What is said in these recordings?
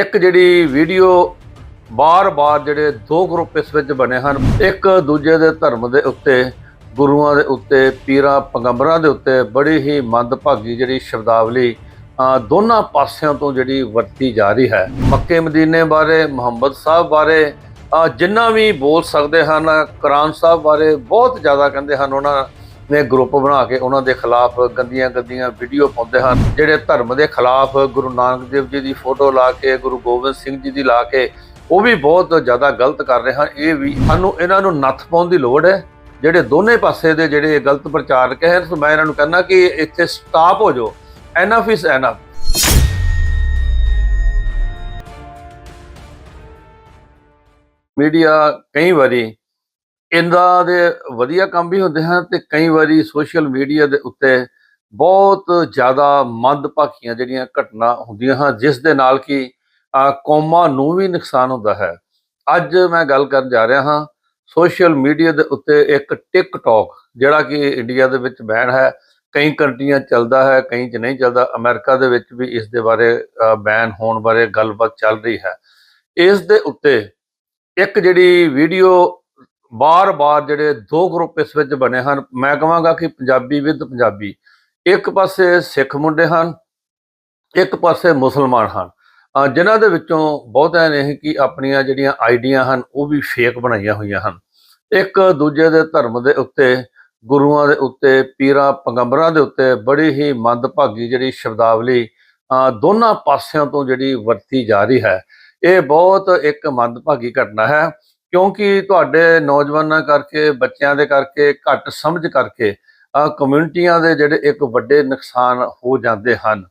ਇੱਕ ਜਿਹੜੀ ਵੀਡੀਓ ਬਾਰ-ਬਾਰ ਜਿਹੜੇ ਦੋ ਗਰੁੱਪ ਇਸ ਵਿੱਚ ਬਣੇ ਹਨ, ਇੱਕ ਦੂਜੇ ਦੇ ਧਰਮ ਦੇ ਉੱਤੇ, ਗੁਰੂਆਂ ਦੇ ਉੱਤੇ, ਪੀਰਾਂ, ਪੈਗੰਬਰਾਂ ਦੇ ਉੱਤੇ ਬੜੀ ਹੀ ਮੰਦਭਾਗੀ ਜਿਹੜੀ ਸ਼ਬਦਾਵਲੀ ਦੋਨਾਂ ਪਾਸਿਆਂ ਤੋਂ ਜਿਹੜੀ ਵਰਤੀ ਜਾ ਰਹੀ ਹੈ। ਮੱਕੇ ਮਦੀਨੇ ਬਾਰੇ, ਮੁਹੰਮਦ ਸਾਹਿਬ ਬਾਰੇ ਜਿੰਨਾ ਵੀ ਬੋਲ ਸਕਦੇ ਹਨ, ਕੁਰਾਨ ਸਾਹਿਬ ਬਾਰੇ ਬਹੁਤ ਜ਼ਿਆਦਾ ਕਹਿੰਦੇ ਹਨ ਉਹਨਾਂ ਨੇ ਗਰੁੱਪ ਬਣਾ ਕੇ ਉਹਨਾਂ ਦੇ ਖਿਲਾਫ ਗੰਦੀਆਂ ਗੰਦੀਆਂ ਵੀਡੀਓ ਪਾਉਂਦੇ ਹਨ, ਜਿਹੜੇ ਧਰਮ ਦੇ ਖਿਲਾਫ ਗੁਰੂ ਨਾਨਕ ਦੇਵ ਜੀ ਦੀ ਫੋਟੋ ਲਾ ਕੇ, ਗੁਰੂ ਗੋਬਿੰਦ ਸਿੰਘ ਜੀ ਦੀ ਲਾ ਕੇ, ਉਹ ਵੀ ਬਹੁਤ ਜ਼ਿਆਦਾ ਗਲਤ ਕਰ ਰਹੇ ਹਨ। ਇਹ ਵੀ ਸਾਨੂੰ ਇਹਨਾਂ ਨੂੰ ਨੱਥ ਪਾਉਣ ਦੀ ਲੋੜ ਹੈ। ਜਿਹੜੇ ਦੋਨੇ ਪਾਸੇ ਦੇ ਜਿਹੜੇ ਗਲਤ ਪ੍ਰਚਾਰਕ ਹੈ ਸੋ ਮੈਂ ਇਹਨਾਂ ਨੂੰ ਕਹਿੰਦਾ ਕਿ ਇੱਥੇ ਸਟਾਪ ਹੋ ਜਾਓ। ਐਨਫ ਇਜ਼ ਐਨਫ ਮੀਡੀਆ ਕਈ ਵਾਰੀ ਇੰਦਾ ਦੇ ਵਧੀਆ ਕੰਮ ਵੀ ਹੁੰਦੇ ਹਨ ਤੇ ਕਈ ਵਾਰੀ ਸੋਸ਼ਲ ਮੀਡੀਆ ਦੇ ਉੱਤੇ ਬਹੁਤ ਜ਼ਿਆਦਾ ਮੰਦਭਾਗੀਆਂ ਜਿਹੜੀਆਂ ਘਟਨਾ ਹੁੰਦੀਆਂ ਹਨ, ਜਿਸ ਦੇ ਨਾਲ ਕਿ ਕੌਮਾਂ ਨੂੰ ਵੀ ਨੁਕਸਾਨ ਹੁੰਦਾ ਹੈ। ਅੱਜ ਮੈਂ ਗੱਲ ਕਰਨ ਜਾ ਰਿਹਾ ਹਾਂ ਸੋਸ਼ਲ ਮੀਡੀਆ ਦੇ ਉੱਤੇ ਇੱਕ ਟਿਕਟੌਕ ਜਿਹੜਾ ਕਿ ਇੰਡੀਆ ਦੇ ਵਿੱਚ ਬੈਨ ਹੈ। ਕਈ ਕੰਟਰੀਆਂ ਚੱਲਦਾ ਹੈ, ਕਈ 'ਚ ਨਹੀਂ ਚੱਲਦਾ। ਅਮਰੀਕਾ ਦੇ ਵਿੱਚ ਵੀ ਇਸ ਦੇ ਬਾਰੇ ਬੈਨ ਹੋਣ ਬਾਰੇ ਗੱਲਬਾਤ ਚੱਲ ਰਹੀ ਹੈ। ਇਸ ਦੇ ਉੱਤੇ ਇੱਕ ਜਿਹੜੀ ਵੀਡੀਓ ਬਾਰ-ਬਾਰ ਜਿਹੜੇ ਦੋ ਗਰੁੱਪ ਇਸ ਵਿੱਚ ਬਣੇ ਹਨ। ਮੈਂ ਕਹਾਂਗਾ ਕਿ ਪੰਜਾਬੀ ਵਿਦ ਪੰਜਾਬੀ, ਇੱਕ ਪਾਸੇ ਸਿੱਖ ਮੁੰਡੇ ਹਨ, ਇੱਕ ਪਾਸੇ ਮੁਸਲਮਾਨ ਹਨ। ਅਹ ਜਿਨ੍ਹਾਂ ਦੇ ਵਿੱਚੋਂ ਬਹੁਤਿਆਂ ਨੇ ਕਿ ਆਪਣੀਆਂ ਜਿਹੜੀਆਂ ਆਈਡੀਆਂ ਹਨ, ਉਹ ਵੀ ਫੇਕ ਬਣਾਈਆਂ ਹੋਈਆਂ ਹਨ। ਇੱਕ ਦੂਜੇ ਦੇ ਧਰਮ ਦੇ ਉੱਤੇ, ਗੁਰੂਆਂ ਦੇ ਉੱਤੇ, ਪੀਰਾਂ, ਪੈਗੰਬਰਾਂ ਦੇ ਉੱਤੇ ਬੜੀ ਹੀ ਮੰਦਭਾਗੀ ਜਿਹੜੀ ਸ਼ਬਦਾਵਲੀ ਦੋਨਾਂ ਪਾਸਿਆਂ ਤੋਂ ਜਿਹੜੀ ਵਰਤੀ ਜਾ ਰਹੀ ਹੈ। ਇਹ ਬਹੁਤ ਇੱਕ ਮੰਦਭਾਗੀ ਘਟਨਾ ਹੈ। ਕਿਉਂਕਿ ਤੁਹਾਡੇ ਨੌਜਵਾਨਾਂ ਕਰਕੇ, ਬੱਚਿਆਂ ਦੇ ਕਰਕੇ, ਘੱਟ ਸਮਝ ਕਰਕੇ ਕਮਿਊਨਿਟੀਆਂ ਦੇ ਜਿਹੜੇ ਇੱਕ ਵੱਡੇ ਨੁਕਸਾਨ ਹੋ ਜਾਂਦੇ ਹਨ।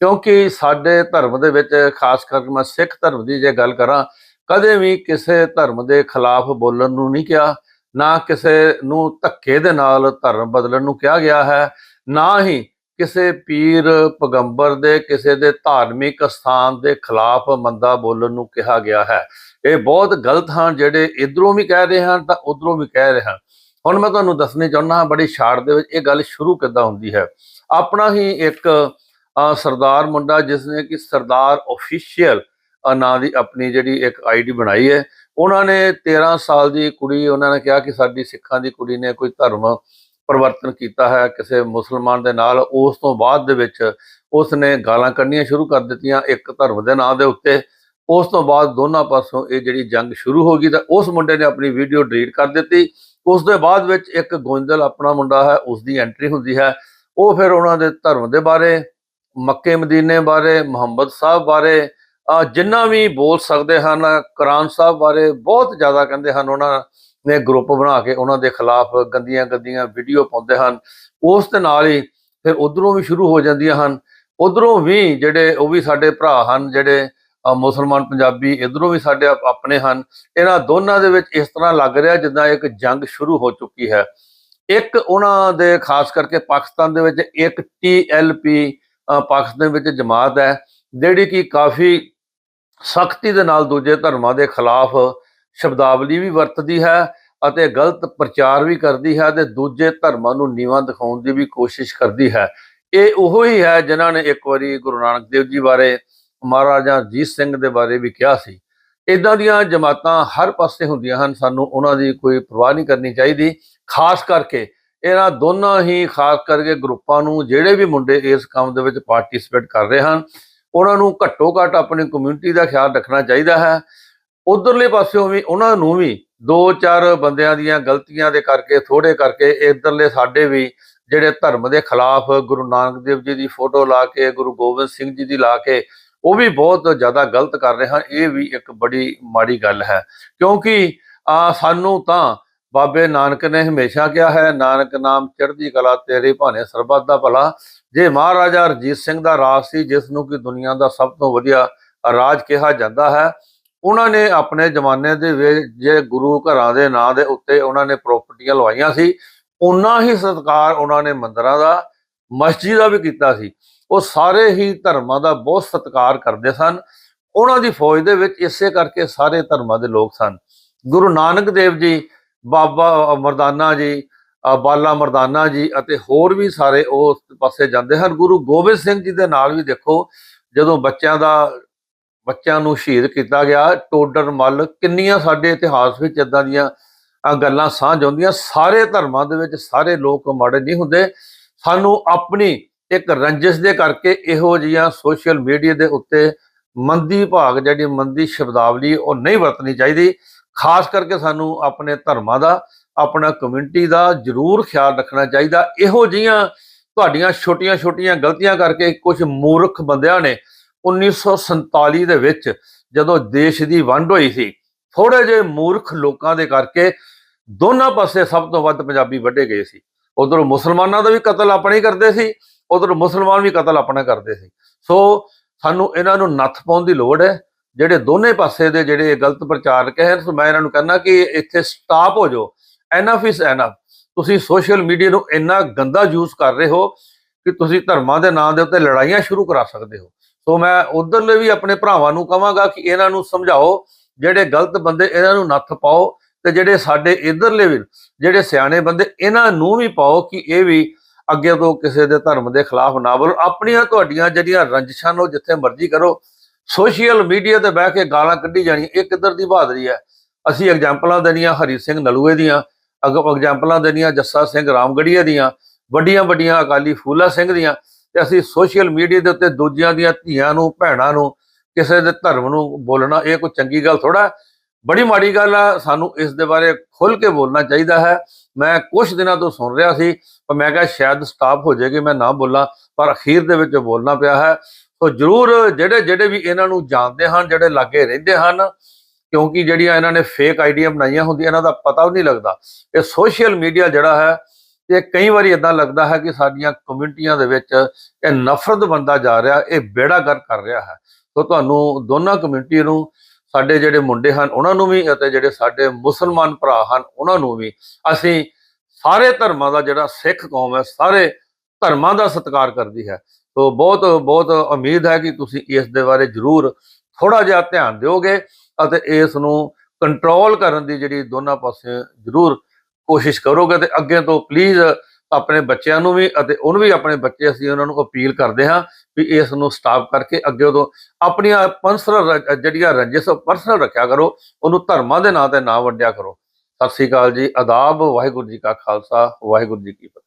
ਕਿਉਂਕਿ ਸਾਡੇ ਧਰਮ ਦੇ ਵਿੱਚ, ਖਾਸ ਕਰਕੇ ਮੈਂ ਸਿੱਖ ਧਰਮ ਦੀ ਜੇ ਗੱਲ ਕਰਾਂ, ਕਦੇ ਵੀ ਕਿਸੇ ਧਰਮ ਦੇ ਖਿਲਾਫ ਬੋਲਣ ਨੂੰ ਨਹੀਂ ਕਿਹਾ, ਨਾ ਕਿਸੇ ਨੂੰ ਧੱਕੇ ਦੇ ਨਾਲ ਧਰਮ ਬਦਲਣ ਨੂੰ ਕਿਹਾ ਗਿਆ ਹੈ, ਨਾ ਹੀ ਕਿਸੇ ਪੀਰ ਪੈਗੰਬਰ ਦੇ, ਕਿਸੇ ਦੇ ਧਾਰਮਿਕ ਸਥਾਨ ਦੇ ਖਿਲਾਫ ਮੰਦਾ ਬੋਲਣ ਨੂੰ ਕਿਹਾ ਗਿਆ ਹੈ। ਇਹ ਬਹੁਤ ਗਲਤ ਹਨ, ਜਿਹੜੇ ਇਧਰੋਂ ਵੀ ਕਹਿ ਰਹੇ ਹਨ ਤਾਂ ਉਧਰੋਂ ਵੀ ਕਹਿ ਰਹੇ ਹਨ। ਹੁਣ ਮੈਂ ਤੁਹਾਨੂੰ ਦੱਸਣੀ ਚਾਹੁੰਦਾ ਹਾਂ, ਬੜੀ ਸ਼ਾਰਟ ਦੇ ਵਿੱਚ ਇਹ ਗੱਲ ਸ਼ੁਰੂ ਕਿੱਦਾਂ ਹੁੰਦੀ ਹੈ। ਆਪਣਾ ਹੀ ਇੱਕ ਸਰਦਾਰ ਮੁੰਡਾ ਜਿਸ ਨੇ ਕਿ ਸਰਦਾਰ ਅਫੀਸ਼ੀਅਲ ਨਾਂ ਦੀ ਆਪਣੀ ਜਿਹੜੀ ਇੱਕ ਆਈਡੀ ਬਣਾਈ ਹੈ। ਉਹਨਾਂ ਨੇ 13 ਸਾਲ ਦੀ ਕੁੜੀ, ਉਹਨਾਂ ਨੇ ਕਿਹਾ ਕਿ ਸਾਡੀ ਸਿੱਖਾਂ ਦੀ ਕੁੜੀ ਨੇ ਕੋਈ ਧਰਮ ਪਰਿਵਰਤਨ ਕੀਤਾ ਹੈ ਕਿਸੇ ਮੁਸਲਮਾਨ ਦੇ ਨਾਲ, ਉਸ ਤੋਂ ਬਾਅਦ ਦੇ ਵਿੱਚ ਉਸ ਨੇ ਗਾਲਾਂ ਕੱਢਣੀਆਂ ਸ਼ੁਰੂ ਕਰ ਦਿੱਤੀਆਂ ਇੱਕ ਧਰਮ ਦੇ ਨਾਂ ਦੇ ਉੱਤੇ। ਉਸ ਤੋਂ ਬਾਅਦ ਦੋਨਾਂ ਪਾਸੋਂ ਇਹ ਜਿਹੜੀ ਜੰਗ ਸ਼ੁਰੂ ਹੋ ਗਈ ਤਾਂ ਉਸ ਮੁੰਡੇ ਨੇ ਆਪਣੀ ਵੀਡੀਓ ਡਿਲੀਟ ਕਰ ਦਿੱਤੀ। ਉਸ ਦੇ ਬਾਅਦ ਵਿੱਚ ਇੱਕ ਗੋਇੰਦਲ ਆਪਣਾ ਮੁੰਡਾ ਹੈ, ਉਸ ਦੀ ਐਂਟਰੀ ਹੁੰਦੀ ਹੈ। ਉਹ ਫਿਰ ਉਹਨਾਂ ਦੇ ਧਰਮ ਦੇ ਬਾਰੇ, ਮੱਕੇ ਮਦੀਨੇ ਬਾਰੇ, ਮੁਹੰਮਦ ਸਾਹਿਬ ਬਾਰੇ ਜਿੰਨਾ ਵੀ ਬੋਲ ਸਕਦੇ ਹਨ, ਕੁਰਾਨ ਸਾਹਿਬ ਬਾਰੇ ਬਹੁਤ ਜ਼ਿਆਦਾ ਕਹਿੰਦੇ ਹਨ ਉਹਨਾਂ ਨੇ ਗਰੁੱਪ ਬਣਾ ਕੇ ਉਹਨਾਂ ਦੇ ਖਿਲਾਫ ਗੰਦੀਆਂ ਗੰਦੀਆਂ ਵੀਡੀਓ ਪਾਉਂਦੇ ਹਨ। ਉਸ ਦੇ ਨਾਲ ਹੀ ਫਿਰ ਉਧਰੋਂ ਵੀ ਸ਼ੁਰੂ ਹੋ ਜਾਂਦੀਆਂ ਹਨ। ਉਧਰੋਂ ਵੀ ਜਿਹੜੇ ਉਹ ਵੀ ਸਾਡੇ ਭਰਾ ਹਨ, ਜਿਹੜੇ ਮੁਸਲਮਾਨ ਪੰਜਾਬੀ ਇਧਰੋਂ ਵੀ ਸਾਡੇ ਆਪਣੇ ਹਨ। ਇਹਨਾਂ ਦੋਨਾਂ ਦੇ ਵਿੱਚ ਇਸ ਤਰ੍ਹਾਂ ਲੱਗ ਰਿਹਾ ਜਿੱਦਾਂ ਇੱਕ ਜੰਗ ਸ਼ੁਰੂ ਹੋ ਚੁੱਕੀ ਹੈ। ਇੱਕ ਉਹਨਾਂ ਦੇ, ਖਾਸ ਕਰਕੇ ਪਾਕਿਸਤਾਨ ਦੇ ਵਿੱਚ ਇੱਕ ਟੀਐਲਪੀ ਪਾਕਿਸਤਾਨ ਵਿੱਚ ਜਮਾਤ ਹੈ, ਜਿਹੜੀ ਕਿ ਕਾਫੀ ਸਖਤੀ ਦੇ ਨਾਲ ਦੂਜੇ ਧਰਮਾਂ ਦੇ ਖਿਲਾਫ ਸ਼ਬਦਾਵਲੀ ਵੀ ਵਰਤਦੀ ਹੈ ਅਤੇ ਗਲਤ ਪ੍ਰਚਾਰ ਵੀ ਕਰਦੀ ਹੈ ਤੇ ਦੂਜੇ ਧਰਮਾਂ ਨੂੰ ਨੀਵਾਂ ਦਿਖਾਉਣ ਦੀ ਵੀ ਕੋਸ਼ਿਸ਼ ਕਰਦੀ ਹੈ। ਇਹ ਉਹੋ ਹੀ ਹੈ ਜਿਨ੍ਹਾਂ ਨੇ ਇੱਕ ਵਾਰੀ ਗੁਰੂ ਨਾਨਕ ਦੇਵ ਜੀ ਬਾਰੇ ਮਹਾਰਾਜਾ ਰਣਜੀਤ ਸਿੰਘ ਦੇ ਬਾਰੇ ਵੀ ਕਿਹਾ ਸੀ। ਇਦਾਂ ਦੀਆਂ ਜਮਾਤਾਂ ਹਰ ਪਾਸੇ ਹੁੰਦੀਆਂ ਹਨ, ਸਾਨੂੰ ਉਹਨਾਂ ਦੀ ਕੋਈ ਪਰਵਾਹ ਨਹੀਂ ਕਰਨੀ ਚਾਹੀਦੀ। ਖਾਸ ਕਰਕੇ ਇਹਨਾਂ ਦੋਨਾਂ ਹੀ ਖਾਸ ਕਰਕੇ ਗਰੁੱਪਾਂ ਨੂੰ ਜਿਹੜੇ ਵੀ ਮੁੰਡੇ ਇਸ ਕੰਮ ਦੇ ਵਿੱਚ ਪਾਰਟਿਸਿਪੇਟ ਕਰ ਰਹੇ ਹਨ, ਉਹਨਾਂ ਨੂੰ ਘੱਟੋ ਘੱਟ ਆਪਣੀ ਕਮਿਊਨਿਟੀ ਦਾ ਖਿਆਲ ਰੱਖਣਾ ਚਾਹੀਦਾ ਹੈ। ਉਧਰਲੇ ਪਾਸਿਓਂ ਵੀ ਉਹਨਾਂ ਨੂੰ ਵੀ ਦੋ ਚਾਰ ਬੰਦਿਆਂ ਦੀਆਂ ਗਲਤੀਆਂ ਦੇ ਕਰਕੇ ਥੋੜੇ ਕਰਕੇ ਇਧਰਲੇ ਸਾਡੇ ਵੀ ਜਿਹੜੇ ਧਰਮ ਦੇ ਖਿਲਾਫ ਗੁਰੂ ਨਾਨਕ ਦੇਵ ਜੀ ਦੀ ਫੋਟੋ ਲਾ ਕੇ, ਗੁਰੂ ਗੋਬਿੰਦ ਸਿੰਘ ਜੀ ਦੀ ਲਾ ਕੇ, ਉਹ ਵੀ ਬਹੁਤ ਜ਼ਿਆਦਾ ਗਲਤ ਕਰ ਰਹੇ ਹਨ। ਇਹ ਵੀ ਇੱਕ ਬੜੀ ਮਾੜੀ ਗੱਲ ਹੈ। ਕਿਉਂਕਿ, ਆ ਸਾਨੂੰ ਤਾਂ ਬਾਬੇ ਨਾਨਕ ਨੇ ਹਮੇਸ਼ਾ ਕਿਹਾ ਹੈ, ਨਾਨਕ ਨਾਮ ਚੜ੍ਹਦੀ ਕਲਾ ਤੇਰੇ ਭਾਣੇ ਸਰਬੱਤ ਦਾ ਭਲਾ। ਜੇ ਮਹਾਰਾਜਾ ਰਣਜੀਤ ਸਿੰਘ ਦਾ ਰਾਜ ਸੀ, ਜਿਸ ਨੂੰ ਕਿ ਦੁਨੀਆ ਦਾ ਸਭ ਤੋਂ ਵਧੀਆ ਰਾਜ ਕਿਹਾ ਜਾਂਦਾ ਹੈ ਉਹਨਾਂ ਨੇ ਆਪਣੇ ਜ਼ਮਾਨੇ ਦੇ ਵਿੱਚ ਜੇ ਗੁਰੂ ਘਰਾਂ ਦੇ ਨਾਂ ਦੇ ਉੱਤੇ ਉਹਨਾਂ ਨੇ ਪ੍ਰਾਪਰਟੀਆਂ ਲਵਾਈਆਂ ਸੀ ਉਨਾ ਹੀ ਸਤਿਕਾਰ ਉਹਨਾਂ ਨੇ ਮੰਦਰਾਂ ਦਾ, ਮਸਜਿਦ ਦਾ ਵੀ ਕੀਤਾ ਸੀ। ਉਹ ਸਾਰੇ ਹੀ ਧਰਮਾਂ ਦਾ ਬਹੁਤ ਸਤਿਕਾਰ ਕਰਦੇ ਸਨ। ਉਹਨਾਂ ਦੀ ਫੌਜ ਦੇ ਵਿੱਚ ਇਸੇ ਕਰਕੇ ਸਾਰੇ ਧਰਮਾਂ ਦੇ ਲੋਕ ਸਨ। ਗੁਰੂ ਨਾਨਕ ਦੇਵ ਜੀ, ਬਾਬਾ ਮਰਦਾਨਾ ਜੀ ਬਾਲਾ ਮਰਦਾਨਾ ਜੀ ਅਤੇ ਹੋਰ ਵੀ ਸਾਰੇ ਉਸ ਪਾਸੇ ਜਾਂਦੇ ਹਨ। ਗੁਰੂ ਗੋਬਿੰਦ ਸਿੰਘ ਜੀ ਦੇ ਨਾਲ ਵੀ ਦੇਖੋ, ਜਦੋਂ ਬੱਚਿਆਂ ਦਾ ਬੱਚਿਆਂ ਨੂੰ ਸ਼ਹੀਦ ਕੀਤਾ ਗਿਆ। ਟੋਡਰ ਮੱਲ ਕਿੰਨੀਆਂ ਸਾਡੇ ਇਤਿਹਾਸ ਵਿੱਚ ਇਦਾਂ ਦੀਆਂ ਅਹ, ਗੱਲਾਂ ਸਾਂਝ ਆਉਂਦੀਆਂ ਸਾਰੇ ਧਰਮਾਂ ਦੇ ਵਿੱਚ ਸਾਰੇ ਲੋਕ ਮਾੜੇ ਨਹੀਂ ਹੁੰਦੇ। ਸਾਨੂੰ ਆਪਣੀ ਇੱਕ ਰੰਜਿਸ਼ ਦੇ ਕਰਕੇ ਇਹੋ ਜਿਹੀਆਂ ਸੋਸ਼ਲ ਮੀਡੀਆ ਦੇ ਉੱਤੇ ਮੰਦੀ ਭਾਗ ਜਿਹੜੀ ਮੰਦੀ ਸ਼ਬਦਾਵਲੀ ਉਹ ਨਹੀਂ ਵਰਤਣੀ ਚਾਹੀਦੀ। ਖਾਸ ਕਰਕੇ ਸਾਨੂੰ ਆਪਣੇ ਧਰਮਾਂ ਦਾ ਆਪਣਾ ਕਮਿਊਨਿਟੀ ਦਾ ਜ਼ਰੂਰ ਖਿਆਲ ਰੱਖਣਾ ਚਾਹੀਦਾ। ਇਹੋ ਜਿਹੀਆਂ ਤੁਹਾਡੀਆਂ ਛੋਟੀਆਂ-ਛੋਟੀਆਂ ਗਲਤੀਆਂ ਕਰਕੇ ਕੁਝ ਮੂਰਖ ਬੰਦਿਆਂ ਨੇ 1947 ਦੇ ਵਿੱਚ ਜਦੋਂ ਦੇਸ਼ ਦੀ ਵੰਡ ਹੋਈ ਸੀ ਥੋੜੇ ਜਿਹੇ ਮੂਰਖ ਲੋਕਾਂ ਦੇ ਕਰਕੇ ਦੋਨਾਂ ਪਾਸੇ ਸਭ ਤੋਂ ਵੱਧ ਪੰਜਾਬੀ ਵੱਢੇ ਗਏ ਸੀ। ਉਧਰ ਮੁਸਲਮਾਨਾਂ ਦਾ ਵੀ ਕਤਲ ਆਪਣੇ ਹੀ ਕਰਦੇ ਸੀ, ਉਧਰ ਮੁਸਲਮਾਨ ਵੀ ਕਤਲ ਆਪਣਾ ਕਰਦੇ ਸੀ। ਸੋ ਸਾਨੂੰ ਇਹਨਾਂ ਨੂੰ ਨੱਥ ਪਾਉਣ ਦੀ ਲੋੜ ਹੈ, ਜਿਹੜੇ ਦੋਨੇ ਪਾਸੇ ਦੇ ਜਿਹੜੇ ਗਲਤ ਪ੍ਰਚਾਰਕ ਹੈ ਸੋ ਮੈਂ ਇਹਨਾਂ ਨੂੰ ਕਹਿੰਦਾ ਕਿ ਇੱਥੇ ਸਟਾਪ ਹੋ ਜਾਓ। ਐਨਫ ਇਜ਼ ਐਨਫ ਤੁਸੀਂ ਸੋਸ਼ਲ ਮੀਡੀਆ ਨੂੰ ਇੰਨਾ ਗੰਦਾ ਯੂਜ਼ ਕਰ ਰਹੇ ਹੋ ਕਿ ਤੁਸੀਂ ਧਰਮਾਂ ਦੇ ਨਾਂ ਦੇ ਉੱਤੇ ਲੜਾਈਆਂ ਸ਼ੁਰੂ ਕਰਾ ਸਕਦੇ ਹੋ। ਸੋ ਮੈਂ ਉਧਰਲੇ ਵੀ ਆਪਣੇ ਭਰਾਵਾਂ ਨੂੰ ਕਹਾਂਗਾ ਕਿ ਇਹਨਾਂ ਨੂੰ ਸਮਝਾਓ, ਜਿਹੜੇ ਗਲਤ ਬੰਦੇ ਇਹਨਾਂ ਨੂੰ ਨੱਥ ਪਾਓ ਤੇ ਜਿਹੜੇ ਸਾਡੇ ਇਧਰਲੇ ਵੀ, ਜਿਹੜੇ ਸਿਆਣੇ ਬੰਦੇ ਇਹਨਾਂ ਨੂੰ ਵੀ ਪਾਓ ਕਿ ਇਹ ਵੀ ਅੱਗੇ ਤੋਂ ਕਿਸੇ ਦੇ ਧਰਮ ਦੇ ਖਿਲਾਫ ਨਾ ਬੋਲੋ ਆਪਣੀਆਂ ਤੁਹਾਡੀਆਂ ਜਿਹੜੀਆਂ ਰੰਜਿਸ਼ਾਂ ਨੂੰ ਜਿੱਥੇ ਮਰਜ਼ੀ ਕਰੋ। ਸੋਸ਼ੀਅਲ ਮੀਡੀਆ ਤੇ ਬਹਿ ਕੇ ਗਾਲਾਂ ਕੱਢੀ ਜਾਣੀਆਂ, ਇਹ ਕਿੱਧਰ ਦੀ ਬਹਾਦਰੀ ਹੈ? ਅਸੀਂ ਐਗਜ਼ਾਮਪਲਾਂ ਦੇਣੀਆਂ ਹਰੀ ਸਿੰਘ ਨਲੂਏ ਦੀਆਂ ਅਗਰ ਐਗਜ਼ਾਮਪਲਾਂ ਦੇਣੀਆਂ ਜੱਸਾ ਸਿੰਘ ਰਾਮਗੜੀਆ ਦੀਆਂ ਵੱਡੀਆਂ ਵੱਡੀਆਂ ਅਕਾਲੀ ਫੂਲਾ ਸਿੰਘ ਦੀਆਂ। ਤੇ ਅਸੀਂ ਸੋਸ਼ਲ ਮੀਡੀਆ ਦੇ ਉੱਤੇ ਦੂਜਿਆਂ ਦੀਆਂ ਧੀਆਂ ਨੂੰ, ਭੈਣਾਂ ਨੂੰ, ਕਿਸੇ ਦੇ ਧਰਮ ਨੂੰ ਬੋਲਣਾ, ਇਹ ਕੋਈ ਚੰਗੀ ਗੱਲ ਥੋੜਾ ਬੜੀ ਮਾੜੀ ਗੱਲ ਆ, ਸਾਨੂੰ ਇਸ ਦੇ ਬਾਰੇ ਖੁੱਲ ਕੇ ਬੋਲਣਾ ਚਾਹੀਦਾ ਹੈ। ਮੈਂ ਕੁਝ ਦਿਨਾਂ ਤੋਂ ਸੁਣ ਰਿਹਾ ਸੀ, ਪਰ ਮੈਂ ਕਿਹਾ ਸ਼ਾਇਦ ਸਟਾਪ ਹੋ ਜਾਏਗੀ, ਮੈਂ ਨਾ ਬੋਲਾਂ, ਪਰ ਅਖੀਰ ਦੇ ਵਿੱਚ ਬੋਲਣਾ ਪਿਆ ਹੈ। ਸੋ ਜਰੂਰ ਜਿਹੜੇ ਜਿਹੜੇ ਵੀ ਇਹਨਾਂ ਨੂੰ ਜਾਣਦੇ ਹਨ, ਜਿਹੜੇ ਲਾਗੇ ਰਹਿੰਦੇ ਹਨ, ਕਿਉਂਕਿ ਜਿਹੜੀਆਂ ਇਹਨਾਂ ਨੇ ਫੇਕ ਆਈਡੀਆਂ ਬਣਾਈਆਂ ਹੁੰਦੀਆਂ, ਇਹਨਾਂ ਦਾ ਪਤਾ ਵੀ ਨਹੀਂ ਲੱਗਦਾ। ਇਹ ਸੋਸ਼ਲ ਮੀਡੀਆ ਜਿਹੜਾ ਹੈ ਇਹ ਕਈ ਵਾਰੀ ਇਦਾਂ ਲੱਗਦਾ ਹੈ ਕਿ ਸਾਡੀਆਂ ਕਮਿਊਨਿਟੀਆਂ ਦੇ ਵਿੱਚ ਇਹ ਨਫ਼ਰਤ ਬੰਦਾ ਜਾ ਰਿਹਾ, ਇਹ ਬੇੜਾ ਕਰ ਕਰ ਰਿਹਾ ਹੈ। ਸੋ ਤੁਹਾਨੂੰ ਦੋਨਾਂ ਕਮਿਊਨਿਟੀ ਨੂੰ, ਸਾਡੇ ਜਿਹੜੇ ਮੁੰਡੇ ਹਨ ਉਹਨਾਂ ਨੂੰ ਵੀ ਅਤੇ ਜਿਹੜੇ ਸਾਡੇ ਮੁਸਲਮਾਨ ਭਰਾ ਹਨ ਉਹਨਾਂ ਨੂੰ ਵੀ ਅਸੀਂ ਸਾਰੇ ਧਰਮਾਂ ਦਾ ਜਿਹੜਾ ਸਿੱਖ ਕੌਮ ਹੈ, ਸਾਰੇ ਧਰਮਾਂ ਦਾ ਸਤਿਕਾਰ ਕਰਦੀ ਹੈ। ਸੋ ਬਹੁਤ ਬਹੁਤ ਉਮੀਦ ਹੈ ਕਿ ਤੁਸੀਂ ਇਸ ਦੇ ਬਾਰੇ ਜ਼ਰੂਰ ਥੋੜਾ ਜਿਹਾ ਧਿਆਨ ਦਿਓਗੇ ਅਤੇ ਇਸ ਨੂੰ ਕੰਟਰੋਲ ਕਰਨ ਦੀ ਜਿਹੜੀ ਦੋਨਾਂ ਪਾਸੇ ਜ਼ਰੂਰ ਕੋਸ਼ਿਸ਼ ਕਰੋਗੇ ਤੇ ਅੱਗੇ ਤੋਂ ਪਲੀਜ਼ ਆਪਣੇ ਬੱਚਿਆਂ ਨੂੰ ਵੀ ਅਤੇ ਉਹਨੂੰ ਵੀ ਆਪਣੇ ਬੱਚੇ ਅਸੀਂ ਉਹਨਾਂ ਨੂੰ ਅਪੀਲ ਕਰਦੇ ਹਾਂ ਵੀ ਇਸ ਨੂੰ ਸਟਾਪ ਕਰਕੇ ਅੱਗੇ ਤੋਂ ਆਪਣੀਆਂ ਪਰਸਨਲ ਜਿਹੜੀਆਂ ਰੰਜਿਸ਼ ਪਰਸਨਲ ਰੱਖਿਆ ਕਰੋ, ਉਹਨੂੰ ਧਰਮਾਂ ਦੇ ਨਾਂ ਤੇ ਨਾ ਵੰਡਿਆ ਕਰੋ। ਸਤਿ ਸ੍ਰੀ ਅਕਾਲ ਜੀ, ਆਦਾਬ, ਵਾਹਿਗੁਰੂ ਜੀ ਕਾ ਖਾਲਸਾ, ਵਾਹਿਗੁਰੂ ਜੀ ਕੀ ਫਤਿਹ।